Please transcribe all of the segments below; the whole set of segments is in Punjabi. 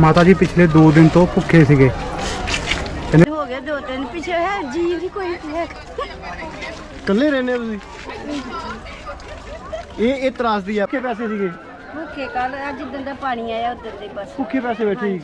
ਮਾਤਾ ਜੀ ਪਿਛਲੇ 2 ਦਿਨ ਤੋਂ ਭੁੱਖੇ ਸੀਗੇ। ਹੋ ਗਏ ਦੋ ਤਿੰਨ ਪਿੱਛੇ ਹੈ ਜੀ ਵੀ ਕੋਈ ਹੈ। ਇਕੱਲੇ ਰਹਿੰਦੇ ਹੋ ਤੁਸੀਂ? ਇਹ ਇਹ ਤਰਾਸਦੀ ਆ। ਕਿ ਪੈਸੇ ਸੀਗੇ। ਭੁੱਖੇ ਕੱਲ ਅੱਜ ਜਿੱਦਣ ਦਾ ਪਾਣੀ ਆਇਆ ਉਦੋਂ ਦੇ ਬਸ। ਭੁੱਖੇ ਪੈਸੇ ਬੈਠੇ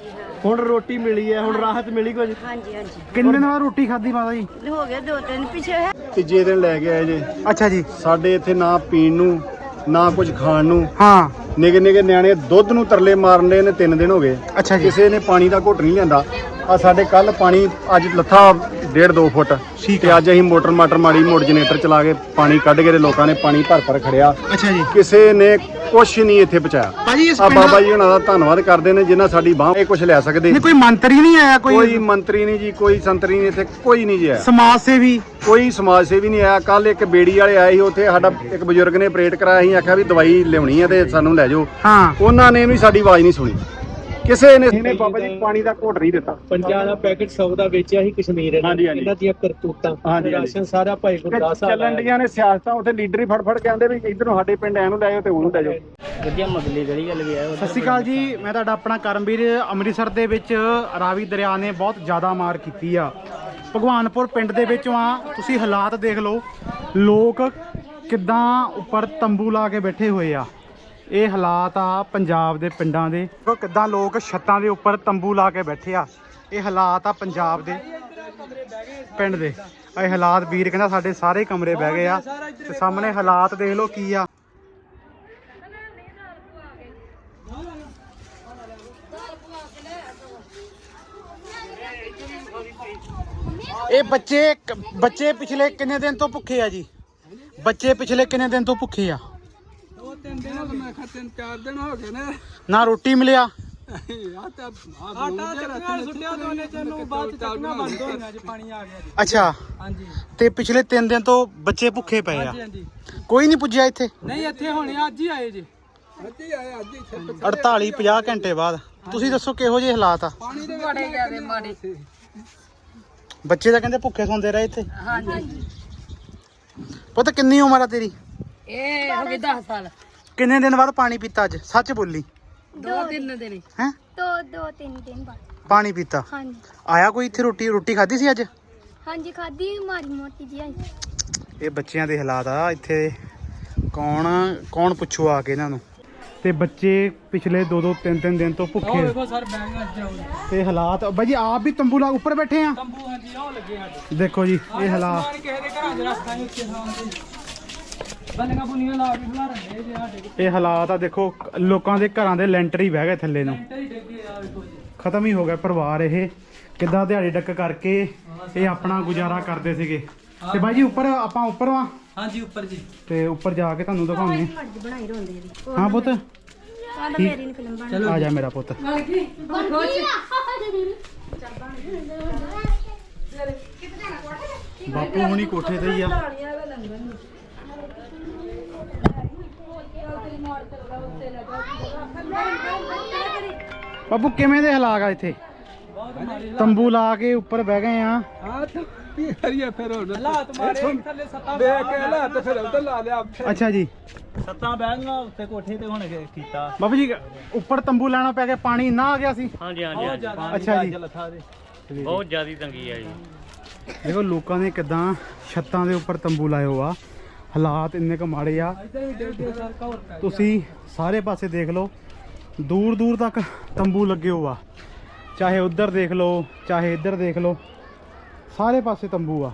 ਹੁਣ ਰੋਟੀ ਮਿਲੀ ਹੈ ਹੁਣ ਰਾਹਤ ਮਿਲੀ ਕੁਝ? ਹਾਂਜੀ ਹਾਂਜੀ। ਕਿੰਨੇ ਦਿਨ ਬਾਅਦ ਰੋਟੀ ਖਾਧੀ ਮਾਤਾ ਜੀ? ਹੋ ਗਏ ਦੋ ਤਿੰਨ ਪਿੱਛੇ ਹੈ। ਤੀਜੇ ਦਿਨ ਲੈ ਕੇ ਆਏ ਜੇ। ਅੱਛਾ ਜੀ। ਸਾਡੇ ਇੱਥੇ ਨਾ ਪੀਣ ਨੂੰ ਨਾ ਕੁਝ ਖਾਣ ਨੂੰ। ਹਾਂ। ਨਿੱਕੇ ਨਿੱਕੇ ਨਿਆਣੇ ਦੁੱਧ ਨੂੰ ਤਰਲੇ ਮਾਰਨੇ ਨੇ 3 ਦਿਨ ਹੋ ਗਏ। ਅੱਛਾ ਜੀ। ਕਿਸੇ ਨੇ ਪਾਣੀ ਦਾ ਘੁੱਟ ਨਹੀਂ ਲਿਆਂਦਾ। ਆ ਸਾਡੇ ਕੱਲ ਪਾਣੀ ਅੱਜ ਲੱਥਾ ਡੇਢ 2 ਫੁੱਟ। ਠੀਕ ਤੇ ਅੱਜ ਅਸੀਂ ਮੋਟਰ ਮਾਟਰ ਮਾੜੀ ਮੋੜ ਜਨਰੇਟਰ ਚਲਾ ਕੇ ਪਾਣੀ ਕੱਢ ਕੇ ਤੇ ਲੋਕਾਂ ਨੇ ਪਾਣੀ ਭਰ ਭਰ ਖੜਿਆ। ਅੱਛਾ ਜੀ। ਕਿਸੇ ਨੇ ਕੁਛ ਨਹੀਂ ਇੱਥੇ ਪਹੁੰਚਾਇਆ। ਭਾਜੀ ਇਸ ਆ ਪਿੰਡ ਬਾਬਾ ਜੀ ਉਹਨਾਂ ਦਾ ਧੰਨਵਾਦ ਕਰਦੇ ਨੇ ਜਿਨ੍ਹਾਂ ਸਾਡੀ ਬਾਹ ਇਹ ਕੁਛ ਲੈ ਸਕਦੇ। ਨਹੀਂ ਕੋਈ ਮੰਤਰੀ ਨਹੀਂ ਆਇਆ ਕੋਈ ਕੋਈ ਮੰਤਰੀ ਨਹੀਂ ਜੀ ਕੋਈ ਸੰਤਰੀ ਨਹੀਂ ਇੱਥੇ ਕੋਈ ਨਹੀਂ ਜੀ ਆਇਆ। ਸਮਾਜ ਸੇਵੀ। ਕੋਈ ਸਮਾਜ ਸੇਵੀ ਨਹੀਂ ਆਇਆ। ਕੱਲ ਇੱਕ ਬੇੜੀ ਵਾਲੇ ਆਏ ਸੀ ਉੱਥੇ ਸਾਡਾ ਇੱਕ ਬਜ਼ੁਰਗ ਨੇ ਆਪਰੇਟ ਕਰਾਇਆ ਸੀ ਆਖਿਆ ਵੀ ਦਵਾਈ ਲਿਆਉਣੀ ਆ ਤੇ ਸਾਨੂੰ ਲੈ ਜਾਓ। ਹਾਂ। ਉਹਨਾਂ ਨੇ ਵੀ ਸਾਡੀ ਆਵਾਜ਼ ਨਹੀਂ ਸੁਣੀ। ਕਿਸੇ ਨੇ ਇਹਨੇ ਬਾਬਾ ਜੀ ਪਾਣੀ ਦਾ ਘੋਟ ਨਹੀਂ ਦਿੱਤਾ। ਪੰਜਾਹ ਦਾ ਪੈਕੇਟ 100 ਦਾ ਵੇਚਿਆ ਸੀ ਕਸ਼ਮੀਰ ਨੇ ਹਾਂਜੀ, ਹਾਂਜੀ। ਇਹਨਾਂ ਦੀਆਂ ਕਰਤੂਤਾਂ। ਹਾਂਜੀ, ਹਾਂਜੀ। ਰਾਸ਼ਨ ਸਾਰਾ ਭਾਈ ਗੁਰਦਾਸ ਆ ਚੱਲਣ ਡੀਆਂ ਨੇ ਸਿਆਸਤਾਂ ਉੱਥੇ ਲੀਡਰ ਹੀ ਫੜ ਫੜ ਕੇ ਆਂਦੇ ਵੀ ਇਧਰੋਂ ਸਾਡੇ ਪਿੰਡ ਐਨੂੰ ਲੈ ਜਾਓ ਤੇ ਉਹਨੂੰ ਲੈ ਜਾਓ। ਵਧੀਆ ਮਗਲੀ ਗਲੀ ਗੱਲ ਗਿਆ ਸਤਿ ਸ਼੍ਰੀ ਅਕਾਲ ਜੀ ਮੈਂ ਤੁਹਾਡਾ ਆਪਣਾ ਕਰਮਵੀਰ ਅੰਮ੍ਰਿਤਸਰ ਦੇ ਵਿੱਚ ਰਾਵੀ ਦਰਿਆ ਨੇ ਬਹੁਤ ਜ਼ਿਆਦਾ ਮਾਰ ਕੀਤੀ ਆ। ਭਗਵਾਨਪੁਰ ਪਿੰਡ ਦੇ ਵਿੱਚੋਂ ਆ ਤੁਸੀਂ ਹਾਲਾਤ ਦੇਖ ਲਓ। ਲੋਕ ਕਿੱਦਾਂ ਉੱਪਰ ਤੰਬੂ ਲਾ ਕੇ ਬੈਠੇ ਹੋਏ ਆ। ਇਹ ਹਾਲਾਤ ਆ ਪੰਜਾਬ ਦੇ ਪਿੰਡਾਂ ਦੇ। ਦੇਖੋ ਕਿੱਦਾਂ ਲੋਕ ਛੱਤਾਂ ਦੇ ਉੱਪਰ ਤੰਬੂ ਲਾ ਕੇ ਬੈਠੇ ਆ। ਇਹ ਹਾਲਾਤ ਆ ਪੰਜਾਬ ਦੇ ਪਿੰਡ ਦੇ। ਇਹ ਹਾਲਾਤ ਵੀਰ ਕਹਿੰਦਾ ਸਾਡੇ ਸਾਰੇ ਕਮਰੇ ਬਹਿ ਗਏ ਆ। ਤੇ ਸਾਹਮਣੇ ਹਾਲਾਤ ਦੇਖ ਲਓ ਕੀ ਆ। ਇਹ ਬੱਚੇ ਬੱਚੇ ਪਿਛਲੇ ਕਿੰਨੇ ਦਿਨ ਤੋਂ ਭੁੱਖੇ ਆ ਜੀ? ਬੱਚੇ ਪਿਛਲੇ ਕਿੰਨੇ ਦਿਨ ਤੋਂ ਭੁੱਖੇ ਆ? ਤਿੰਨ ਦਿਨ ਹੋ ਗਏ ਮੈਂ ਕਿਹਾ ਤਿੰਨ ਚਾਰ ਦਿਨ ਹੋ ਗਏ ਨੇ। ਨਾ ਰੋਟੀ ਮਿਲਿਆ? ਆ ਤਾਂ ਆਟਾ ਚੱਕੀਆਂ ਸੁੱਟਿਆ ਦੋਨੇ ਤੈਨੂੰ ਬਾਅਦ ਚ ਚੱਕੀਆਂ ਬੰਦ ਹੋਈਆਂ ਜੀ ਪਾਣੀ ਆ ਗਿਆ। ਜੀ ਅੱਛਾ। ਹਾਂਜੀ। ਤੇ ਪਿਛਲੇ 3 ਦਿਨ ਤੋਂ ਬੱਚੇ ਭੁੱਖੇ ਪਏ ਆ। ਹਾਂਜੀ ਹਾਂਜੀ। ਕੋਈ ਨਹੀਂ ਪੁੱਜਿਆ ਇੱਥੇ? ਨਹੀਂ ਇੱਥੇ ਹੁਣੇ ਅੱਜ ਹੀ ਆਏ ਜੀ। ਅੱਜ ਹੀ ਆਏ ਅੱਜ ਹੀ 48 50 ਘੰਟੇ ਬਾਅਦ। ਤੁਸੀਂ ਦੱਸੋ ਕਿਹੋ ਜਿਹੇ ਹਾਲਾਤ ਆ? ਪਾਣੀ ਦੇ ਬੜੇ ਜਿਆਦੇ ਮਾੜੇ। ਬੱਚੇ ਤਾਂ ਕਹਿੰਦੇ ਭੁੱਖੇ ਸੌਂਦੇ ਰਹੇ ਇੱਥੇ। ਹਾਂਜੀ। ਪੁੱਤ ਕਿੰਨੀ ਉਮਰ ਆ ਤੇਰੀ? ਇਹ ਹੋ ਗਏ 10 ਸਾਲ। ਕਿੰਨੇ ਦਿਨ ਬਾਅਦ ਪਾਣੀ ਪੀਤਾ ਅੱਜ? ਸੱਚ ਬੋਲੀ। ਦੋ ਤਿੰਨ ਦਿਨ। ਹੈ? ਦੋ ਦੋ ਤਿੰਨ ਦਿਨ ਬਾਅਦ। ਪਾਣੀ ਪੀਤਾ? ਹਾਂਜੀ। ਆਇਆ ਕੋਈ ਇੱਥੇ ਰੋਟੀ? ਰੋਟੀ ਖਾਧੀ ਸੀ ਅੱਜ? ਹਾਂਜੀ ਖਾਦੀ ਮਾਰੀ ਮੋਟੀ ਜੀ ਆਈ ਇਹ ਬੱਚਿਆਂ ਦੇ ਹਾਲਾਤ ਆ ਇੱਥੇ ਕੌਣ ਕੌਣ ਪੁੱਛੂ ਆ ਕੇ ਇਹਨਾਂ ਨੂੰ? ਤੇ ਬੱਚੇ ਪਿਛਲੇ 2-2 3-3 ਦਿਨ ਤੋਂ ਭੁੱਖੇ ਦੇਖੋ ਸਰ ਬੈਂਗ ਅੱਜ ਜਾਓ ਤੇ ਹਾਲਾਤ ਬਾਈ ਜੀ ਆਪ ਵੀ ਤੰਬੂ ਲਾ ਉੱਪਰ ਬੈਠੇ ਆ। ਤੰਬੂ ਹਾਂਜੀ ਆਹ ਲੱਗੇ ਅੱਜ। ਦੇਖੋ ਜੀ ਇਹ ਹਾਲਾਤ। ਕਿਸੇ ਦੇ ਘਰਾਂ 'ਚ ਰੱਖਾਂਗੇ ਉੱਤੇ ਸਾਹਮਣੇ ਬੰਨੀਆਂ ਬੁਨੀਆਂ ਲਾ ਕੇ ਬੁਲਾ ਰਹੇ ਜੇ ਸਾਡੇ ਇਹ ਹਾਲਾਤ ਆ ਦੇਖੋ ਲੋਕਾਂ ਦੇ ਘਰਾਂ ਦੇ ਲੈਂਟਰ ਹੀ ਬਹਿ ਗਏ ਥੱਲੇ ਨੂੰ। ਕਿਤੇ ਹੀ ਡਿੱਗੇ ਆ ਵੇਖੋ ਜੀ। ਖਤਮ ਹੀ ਹੋ ਗਿਆ ਪਰਿਵਾਰ ਇਹ। ਕਿੱਦਾਂ ਦਿਹਾੜੀ ਡੱਕ ਕਰਕੇ ਇਹ ਆਪਣਾ ਗੁਜ਼ਾਰਾ ਕਰਦੇ ਸੀਗੇ। ਤੇ ਬਾਈ ਜੀ ਉੱਪਰ ਆਪਾਂ ਉੱਪਰ ਵਾਂ? ਹਾਂਜੀ ਉੱਪਰ ਜੀ। ਤੇ ਉੱਪਰ ਜਾ ਕੇ ਤੁਹਾਨੂੰ ਦਿਖਾਉਂਦੇ ਮਰਦ ਬਣਾਈ ਰੋਂਦੇ ਦੀ ਹਾਂ ਪੁੱਤ। ਕਹਿੰਦਾ ਮੇਰੀ ਨੀ ਫਿਲਮ ਬਣ ਆ ਜਾ ਮੇਰਾ ਪੁੱਤ। ਬਾਪੂ ਹੁਣੀ ਕੋਠੇ ਤੇ ਹੀ ਆ। ਬਾਪੂ ਕਿਵੇਂ ਦੇ ਹਾਲਾਤ ਆ ਇੱਥੇ? ਤੰਬੂ ਲਾ ਕੇ ਉੱਪਰ ਬਹਿ ਗਏ ਆ। ਹਾਂ ਤਾਂ ਕੀ ਕਰੀਏ ਫਿਰ ਹੁਣ ਹਾਲਾਤ ਮਾਰੇ ਥੱਲੇ ਸੱਤਾ ਦੇਖ ਕੇ ਹਾਲਾਤ ਫਿਰ ਉਧਰ ਲਾ ਲਿਆ ਅੱਛਾ ਜੀ। ਸੱਤਾਂ ਬਹਿੰਗਾ ਉੱਤੇ ਕੋਠੇ ਤੇ ਹੁਣ ਕੀਤਾ। ਬਾਪੂ ਜੀ ਉੱਪਰ ਤੰਬੂ ਲਾਣਾ ਪੈ ਗਿਆ ਪਾਣੀ ਨਾ ਆ ਗਿਆ ਸੀ? ਹਾਂਜੀ ਹਾਂਜੀ ਅੱਛਾ ਜੀ। ਲੱਥਾ ਦੇ। ਬਹੁਤ ਜ਼ਿਆਦੀ ਤੰਗੀ ਆ ਜੀ। ਦੇਖੋ ਲੋਕਾਂ ਨੇ ਕਿਦਾਂ ਛੱਤਾਂ ਦੇ ਉੱਪਰ ਤੰਬੂ ਲਾਇਓ ਆ। ਹਾਲਾਤ ਇੰਨੇ ਕੁ ਮਾੜੇ ਆ ਇੱਧਰ ਵੀ ਡੇਢ ਡੇਢ ਸਾਲ ਕਾ ਹੋਰ ਪੈ ਤੁਸੀਂ ਸਾਰੇ ਪਾਸੇ ਦੇਖ ਲਓ ਦੂਰ ਦੂਰ ਤੱਕ ਤੰਬੂ ਲੱਗੇ ਹੋ ਆ ਚਾਹੇ ਉੱਧਰ ਦੇਖ ਲਓ ਚਾਹੇ ਇੱਧਰ ਦੇਖ ਲਓ ਸਾਰੇ ਪਾਸੇ ਤੰਬੂ ਆ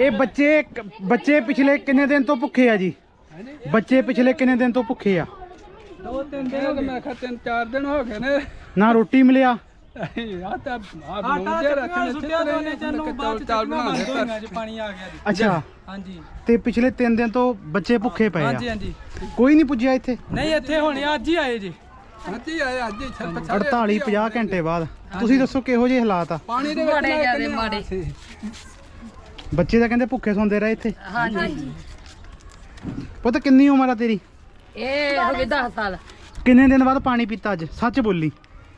ਇਹ ਬੱਚੇ ਬੱਚੇ ਪਿਛਲੇ ਕਿੰਨੇ ਦਿਨ ਤੋਂ ਭੁੱਖੇ ਆ ਜੀ? ਬੱਚੇ ਪਿਛਲੇ ਕਿੰਨੇ ਦਿਨ ਤੋਂ ਭੁੱਖੇ ਆ? ਦੋ ਤਿੰਨ ਦਿਨ ਹੋ ਗਏ ਮੈਂ ਕਿਹਾ ਤਿੰਨ ਚਾਰ ਦਿਨ ਹੋ ਗਏ ਨੇ। ਨਾ ਰੋਟੀ ਮਿਲਿਆ? ਆ ਤਾਂ ਆਟਾ ਚੱਕੀਆਂ ਸੁੱਟਿਆ ਦੋਨੇ ਤੈਨੂੰ ਬਾਅਦ ਚ ਚੱਕੀਆਂ ਬੰਦ ਹੋਈਆਂ ਜੀ ਪਾਣੀ ਆ ਗਿਆ ਜੀ। ਅੱਛਾ। ਹਾਂਜੀ। ਤੇ ਪਿਛਲੇ 3 ਦਿਨ ਤੋਂ ਬੱਚੇ ਭੁੱਖੇ ਪਏ ਹਾਂਜੀ ਆ ਹਾਂਜੀ। ਕੋਈ ਨਹੀਂ ਪੁੱਜਿਆ ਇੱਥੇ? ਨਹੀਂ ਇੱਥੇ ਹੁਣੇ ਅੱਜ ਹੀ ਆਏ ਜੀ। ਅੱਜ ਹੀ ਆਏ ਅੱਜ ਹੀ 48 50 ਘੰਟੇ ਬਾਅਦ। ਤੁਸੀਂ ਦੱਸੋ ਕਿਹੋ ਜਿਹੇ ਹਾਲਾਤ ਆ? ਪਾਣੀ ਦੇ ਬੜੇ ਜਿਆਦੇ ਮਾੜੇ। ਬੱਚੇ ਤਾਂ ਕਹਿੰਦੇ ਭੁੱਖੇ ਸੌਂਦੇ ਰਹੇ ਇੱਥੇ। ਹਾਂਜੀ। ਪੁੱਤ ਕਿੰਨੀ ਉਮਰ ਆ ਤੇਰੀ? ਇਹ ਹੋ ਗਏ 10 ਸਾਲ। ਕਿੰਨੇ ਦਿਨ ਬਾਅਦ ਪਾਣੀ ਪੀਤਾ ਅੱਜ? ਸੱਚ ਬੋਲੀ।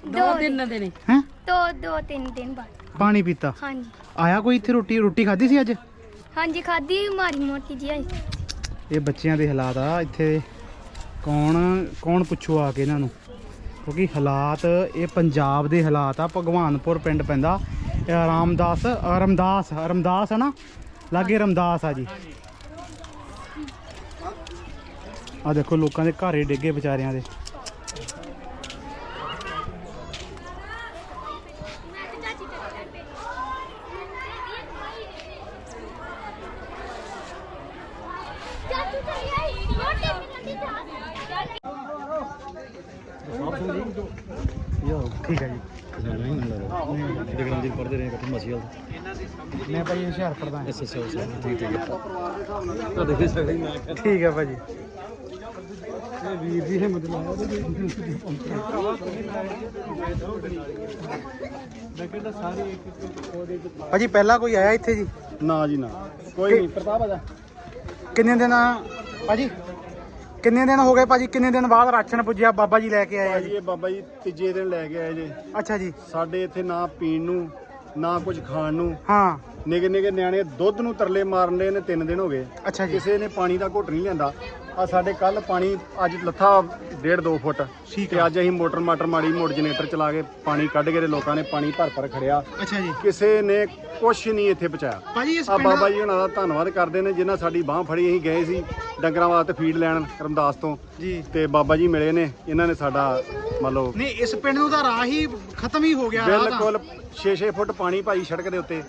ਦੋ ਤਿੰਨ ਦਿਨ। ਹੈ? ਦੋ ਦੋ ਤਿੰਨ ਦਿਨ ਬਾਅਦ। ਪਾਣੀ ਪੀਤਾ? ਹਾਂਜੀ। ਆਇਆ ਕੋਈ ਇੱਥੇ ਰੋਟੀ? ਰੋਟੀ ਖਾਧੀ ਸੀ ਅੱਜ? ਹਾਂਜੀ ਖਾਦੀ ਮਾਰੀ ਮੋਟੀ ਜੀ ਆਈ। ਇਹ ਬੱਚਿਆਂ ਦੇ ਹਾਲਾਤ ਆ। ਇੱਥੇ ਕੌਣ ਕੌਣ ਪੁੱਛੋ ਆ ਕੇ ਇਹਨਾਂ ਨੂੰ? ਕਿਉਂਕਿ ਹਾਲਾਤ ਇਹ ਪੰਜਾਬ ਦੇ ਹਾਲਾਤ ਆ ਭਗਵਾਨਪੁਰ ਪਿੰਡ ਪੈਂਦਾ। ਇਹ ਰਾਮਦਾਸ ਰਮਦਾਸ ਰਮਦਾਸ ਹੈ ਨਾ? ਲਾਗੇ ਰਮਦਾਸ ਆ ਜੀ। ਆ ਦੇਖੋ ਲੋਕਾਂ ਦੇ ਘਰੇ ਡਿੱਗੇ ਵਿਚਾਰਿਆਂ ਦੇ ਠੀਕ ਹੈ ਜੀ ਪੜਦੇ ਰਹੇ ਇਕੱਠੇ ਮਸੀਲ ਦਾ ਠੀਕ ਠੀਕ। ਤਾਂ ਦੇਖ ਸਕਦੇ ਮੈਂ ਠੀਕ ਹੈ ਭਾਜੀ। ਇਹ ਵੀਰ ਦੀ ਹਿੰਮਤ ਲਾਇਆ ਭਾਜੀ ਪਹਿਲਾਂ ਕੋਈ ਆਇਆ ਇੱਥੇ ਜੀ? ਨਾ ਜੀ ਨਾ। ਕੋਈ ਨਹੀਂ। ਪ੍ਰਤਾਪ ਆ ਜਾ। ਕਿੰਨੇ ਦਿਨ ਭਾਜੀ ਕਿੰਨੇ ਦਿਨ ਹੋ ਗਏ ਭਾਜੀ? ਕਿੰਨੇ ਦਿਨ ਬਾਅਦ ਰਾਸ਼ਨ ਪੁੱਜਿਆ? ਬਾਬਾ ਜੀ ਲੈ ਕੇ ਆਏ ਆ ਭਾਜੀ ਜੀ। ਇਹ ਬਾਬਾ ਜੀ ਤੀਜੇ ਦਿਨ ਲੈ ਕੇ ਆਏ ਜੇ। ਅੱਛਾ ਜੀ। ਸਾਡੇ ਇੱਥੇ ਨਾ ਪੀਣ ਨੂੰ ਨਾ ਕੁਝ ਖਾਣ ਨੂੰ ਹਾਂ। ਨਿੱਕੇ ਨਿੱਕੇ ਨਿਆਣੇ ਦੁੱਧ ਨੂੰ ਤਰਲੇ ਮਾਰਨ ਦੇ ਨੇ ਤਿੰਨ ਦਿਨ ਹੋ ਗਏ। ਅੱਛਾ ਜੀ। ਕਿਸੇ ਨੇ ਪਾਣੀ ਦਾ ਘੁੱਟ ਨਹੀਂ ਲਿਆਂਦਾ। ਆ ਸਾਡੇ ਕੱਲ ਪਾਣੀ ਅੱਜ ਲੱਥਾ 1.5 2 ਫੁੱਟ। ਠੀਕ ਤੇ ਅੱਜ ਅਸੀਂ ਮੋਟਰ ਮਾਟਰ ਮਾੜੀ ਮੋੜ ਜਨਰੇਟਰ ਚਲਾ ਕੇ ਪਾਣੀ ਕੱਢ ਕੇ ਤੇ ਲੋਕਾਂ ਨੇ ਪਾਣੀ ਭਰ ਭਰ ਖੜਿਆ। ਅੱਛਾ ਜੀ। ਕਿਸੇ ਨੇ ਕੁਛ ਨਹੀਂ ਇੱਥੇ ਬਚਾਇਆ ਭਾਜੀ ਇਸ ਆ ਬਾਬਾ ਦਾ ਜੀ ਉਹਨਾਂ ਦਾ ਧੰਨਵਾਦ ਕਰਦੇ ਨੇ ਜਿਨ੍ਹਾਂ ਸਾਡੀ ਬਾਹ ਫੜੀ ਅਸੀਂ ਗਏ ਸੀ ਡੰਗਰਾਂ ਵਾਸਤੇ ਫੀਡ ਲੈਣ ਰਮਦਾਸ ਤੋਂ। ਜੀ। ਤੇ ਬਾਬਾ ਜੀ ਮਿਲੇ ਨੇ ਇਹਨਾਂ ਨੇ ਸਾਡਾ ਮੰਨ ਲਓ ਨਹੀਂ ਇਸ ਪਿੰਡ ਨੂੰ ਤਾਂ ਰਾਹ ਹੀ ਖਤਮ ਹੀ ਹੋ ਗਿਆ। ਬਿਲਕੁਲ 6-6 ਫੁੱਟ ਪਾਣੀ ਭਾਈ ਸੜਕ ਦੇ ਉੱਤੇ।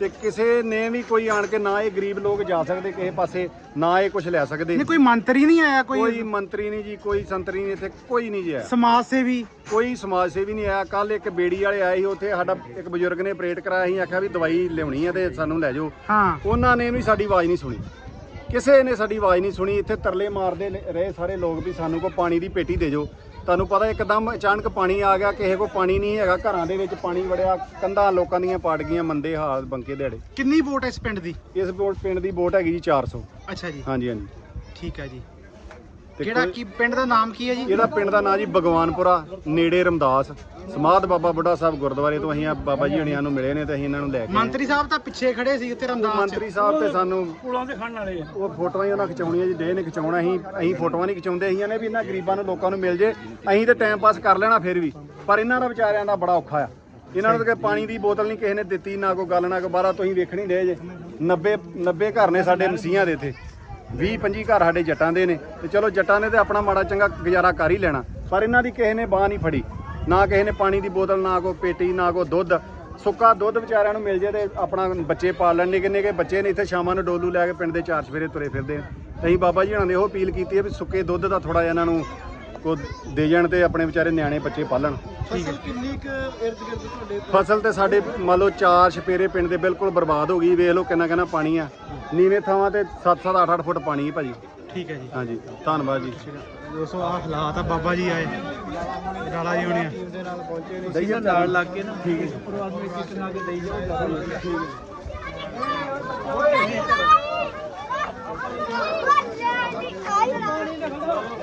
ਤੇ ਕਿਸੇ ਨੇ ਵੀ ਕੋਈ ਆਣ ਕੇ ਨਾ ਇਹ ਗਰੀਬ ਲੋਕ ਜਾ ਸਕਦੇ ਕਿਸੇ ਪਾਸੇ ਨਾ ਇਹ ਕੁਝ ਲੈ ਸਕਦੇ। ਨਹੀਂ ਕੋਈ ਮੰਤਰੀ ਨਹੀਂ ਆਇਆ ਕੋਈ ਕੋਈ ਮੰਤਰੀ ਨਹੀਂ ਜੀ ਕੋਈ ਸੰਤਰੀ ਨਹੀਂ ਇੱਥੇ ਕੋਈ ਨਹੀਂ ਜੀ ਆਇਆ। ਸਮਾਜ ਸੇਵੀ? ਕੋਈ ਸਮਾਜ ਸੇਵੀ ਨਹੀਂ ਆਇਆ। ਕੱਲ ਇੱਕ ਬੇੜੀ ਵਾਲੇ ਆਏ ਸੀ ਉੱਥੇ ਸਾਡਾ ਇੱਕ ਬਜ਼ੁਰਗ ਨੇ ਆਪਰੇਟ ਕਰਾਇਆ ਸੀ ਆਖਿਆ ਵੀ ਦਵਾਈ ਲਿਆਉਣੀ ਆ ਤੇ ਸਾਨੂੰ ਲੈ ਜਾਓ। ਹਾਂ। ਉਹਨਾਂ ਨੇ ਵੀ ਸਾਡੀ ਆਵਾਜ਼ ਨਹੀਂ ਸੁਣੀ। ਕਿਸੇ ਨੇ ਸਾਡੀ ਆਵਾਜ਼ ਨਹੀਂ ਸੁਣੀ ਇੱਥੇ ਤਰਲੇ ਮਾਰਦੇ ਲ- ਰਹੇ ਸਾਰੇ ਲੋਕ ਵੀ ਸਾਨੂੰ ਕੋ ਪਾਣੀ ਦੀ ਪੇਟੀ ਦੇ ਦਿਓ ਤੁਹਾਨੂੰ ਪਤਾ ਇੱਕਦਮ ਅਚਾਨਕ ਪਾਣੀ ਆ ਗਿਆ ਕਿਸੇ ਕੋ ਪਾਣੀ ਨਹੀਂ ਹੈਗਾ ਘਰਾਂ ਦੇ ਵਿੱਚ ਪਾਣੀ ਵੜਿਆ ਕੰਧਾਂ ਲੋਕਾਂ ਦੀਆਂ ਪਾੜ ਗਈਆਂ ਮੰਦੇ ਹਾਲ ਬੰਕੇ ਦਿਹਾੜੇ। ਕਿੰਨੀ ਵੋਟ ਹੈ ਇਸ ਪਿੰਡ ਦੀ? ਇਸ ਵੋਟ ਪਿੰਡ ਦੀ ਵੋਟ ਹੈਗੀ ਜੀ 400 ਅੱਛਾ ਜੀ। ਹਾਂਜੀ ਹਾਂਜੀ। ਠੀਕ ਹੈ ਜੀ। ਤੇ ਕਿਹੜਾ ਕੀ ਪਿੰਡ ਦਾ ਨਾਮ ਕੀ ਹੈ ਜੀ? ਇਹਦਾ ਪਿੰਡ ਦਾ ਨਾਂ ਜੀ ਭਗਵਾਨਪੁਰਾ ਨੇੜੇ ਰਮਦਾਸ। ਸਮਾਧ ਬਾਬਾ ਬੁੱਢਾ ਸਾਹਿਬ ਗੁਰਦੁਆਰੇ ਤੋਂ ਅਸੀਂ ਆ ਬਾਬਾ ਜੀ ਹਣੀਆਂ ਨੂੰ ਮਿਲੇ ਨੇ ਤੇ ਅਸੀਂ ਇਹਨਾਂ ਨੂੰ ਲੈ ਕੇ ਆਏ। ਮੰਤਰੀ ਸਾਹਿਬ ਤਾਂ ਪਿੱਛੇ ਖੜੇ ਸੀ ਉੱਥੇ ਰਮਦਾਸ ਚ। ਮੰਤਰੀ ਸਾਹਿਬ ਤੇ ਸਾਨੂੰ ਪੁਲਾਂ ਤੇ ਖੜਨ ਵਾਲੇ ਆ। ਉਹ ਫੋਟੋਆਂ ਹੀ ਉਹਨਾਂ ਖਿਚਾਉਣੀਆਂ ਜੀ ਡੇ ਨੇ ਖਿਚਾਉਣਾ ਅਸੀਂ ਅਸੀਂ ਫੋਟੋਆਂ ਨਹੀਂ ਖਿਚਾਉਂਦੇ ਅਸੀਂ ਨੇ ਵੀ ਇਹਨਾਂ ਗਰੀਬਾਂ ਨੂੰ ਲੋਕਾਂ ਨੂੰ ਮਿਲ ਜੇ ਅਸੀਂ ਤੇ ਟਾਈਮ ਪਾਸ ਕਰ ਲੈਣਾ ਫਿਰ ਵੀ। ਪਰ ਇਹਨਾਂ ਦਾ ਵਿਚਾਰਿਆਂ ਦਾ ਬੜਾ ਔਖਾ ਆ। ਇਹਨਾਂ ਨੂੰ ਤਾਂ ਪਾਣੀ ਦੀ ਬੋਤਲ ਨਹੀਂ ਕਿਸੇ ਨੇ ਦਿੱਤੀ ਨਾ ਕੋਈ ਗੱਲ ਨਾ ਕੋਈ ਬਾਰਾ ਤੁਸੀਂ ਵੇਖਣੀ ਦੇ ਜੇ। 90 90 ਘਰ ਨੇ ਸਾਡੇ ਮਸੀਹਾਂ ਦੇ ਇੱਥੇ। 20 25 ਘਰ ਸਾਡੇ ਜੱਟਾਂ ਦੇ ਨੇ ਤੇ ਚਲੋ ਜੱਟਾਂ ਨੇ ਤੇ ਆਪਣਾ ਮਾੜਾ ਚੰਗਾ ਗੁਜ਼ਾਰਾ ਕਰ ਹੀ ਲੈਣਾ। ਪਰ ਇਹਨਾਂ ਦੀ ਕਿਸੇ ਨੇ ਬਾਹ ਨਹੀਂ ਫੜੀ, ਨਾ ਕਿਸੇ ਨੇ ਪਾਣੀ ਦੀ ਬੋਤਲ, ਨਾ ਕੋਈ ਪੇਟੀ, ਨਾ ਕੋਈ ਦੁੱਧ। ਸੁੱਕਾ ਦੁੱਧ ਵਿਚਾਰਿਆਂ ਨੂੰ ਮਿਲ ਜੇ ਤੇ ਆਪਣਾ ਬੱਚੇ ਪਾਲਣ ਲੈਣ। ਨਿੱਕੇ ਨਿੱਕੇ ਬੱਚੇ ਨੇ ਇੱਥੇ ਸ਼ਾਮਾਂ ਨੂੰ ਡੋਲੂ ਲੈ ਕੇ ਪਿੰਡ ਦੇ ਚਾਰ ਸਵੇਰੇ ਤੁਰੇ ਫਿਰਦੇ ਆ। ਤੇ ਅਸੀਂ ਬਾਬਾ ਜੀ ਹਣਾ ਨੇ ਉਹ ਅਪੀਲ ਕੀਤੀ ਹੈ ਵੀ ਸੁੱਕੇ ਦੁੱਧ ਦਾ ਥੋੜਾ ਜਿਹਾ ਇਹਨਾਂ ਨੂੰ ਕੋ ਦੇ ਜਾਣ ਤੇ ਆਪਣੇ ਵਿਚਾਰੇ ਨਿਆਣੇ ਬੱਚੇ ਪਾਲਣ। ਫਸਲ ਕਿੰਨੀ ਕੁ ਇਰਦ ਗਿਰਦ ਤੁਹਾਡੇ ਫਸਲ ਤੇ ਸਾਡੇ ਮੰਨ ਲਓ ਚਾਰ ਛਪੇਰੇ ਪਿੰਡ ਦੇ ਬਿਲਕੁਲ ਬਰਬਾਦ ਹੋ ਗਈ ਵੇਖ ਲਓ ਕਿੰਨਾ ਕਿੰਨਾ ਪਾਣੀ ਆ। ਨੀਵੇਂ ਥਾਵਾਂ ਤੇ 7-7 8-8 ਫੁੱਟ ਪਾਣੀ ਹੈ ਭਾਜੀ। ਠੀਕ ਹੈ ਜੀ। ਹਾਂਜੀ ਧੰਨਵਾਦ ਜੀ। ਦੋਸਤੋ ਆ ਹਾਲਾਤ ਆ ਬਾਬਾ ਜੀ ਆਏ। ਡਾਲਾ ਜੀ ਹੋਣੇ ਆ ਦੇ ਨਾਲ ਪਹੁੰਚੇ ਨੇ ਦਈਆ ਨਾਲ ਲੱਗ ਕੇ ਨਾ। ਠੀਕ ਹੈ ਉੱਪਰੋਂ ਆਦਮੀ ਕਿਤਨਾ ਕੇ ਦੇਈ ਜਾਓ। ਠੀਕ ਹੈ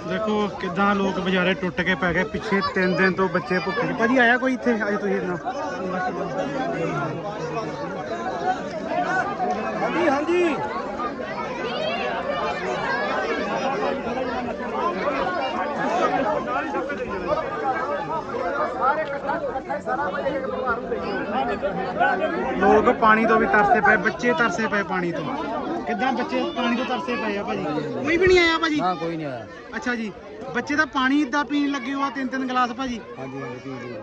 ਦੇਖੋ ਕਿਦਾਂ ਲੋਕ ਵਿਚਾਰੇ ਟੁੱਟ ਕੇ ਪੈ ਗਏ। ਪਿੱਛੇ 3 ਦਿਨ ਤੋਂ ਬੱਚੇ ਭੁੱਖੇ ਸੀ ਭਾਜੀ ਆਇਆ ਕੋਈ ਇੱਥੇ? ਅੱਜ ਤੁਸੀਂ ਨਾ ਹਾਂਜੀ ਹਾਂਜੀ। ਲੋਕ ਪਾਣੀ ਤੋਂ ਵੀ ਤਰਸੇ ਪਏ, ਬੱਚੇ ਤਰਸੇ ਪਏ ਪਾਣੀ ਤੋਂ। ਕਿੱਦਾਂ ਬੱਚੇ ਪਾਣੀ ਤੋਂ ਤਰਸੇ ਪਏ ਆ ਭਾਜੀ? ਕੋਈ ਵੀ ਨਹੀਂ ਆਇਆ ਭਾਜੀ? ਹਾਂ ਕੋਈ ਨਹੀਂ ਆਇਆ। ਅੱਛਾ ਜੀ। ਬੱਚੇ ਤਾਂ ਪਾਣੀ ਇਦਾਂ ਪੀਣ ਲੱਗੇ ਹੋ ਆ ਤਿੰਨ ਤਿੰਨ ਗਲਾਸ ਭਾਜੀ। ਹਾਂਜੀ ਹਾਂਜੀ ਪੀ ਲਈ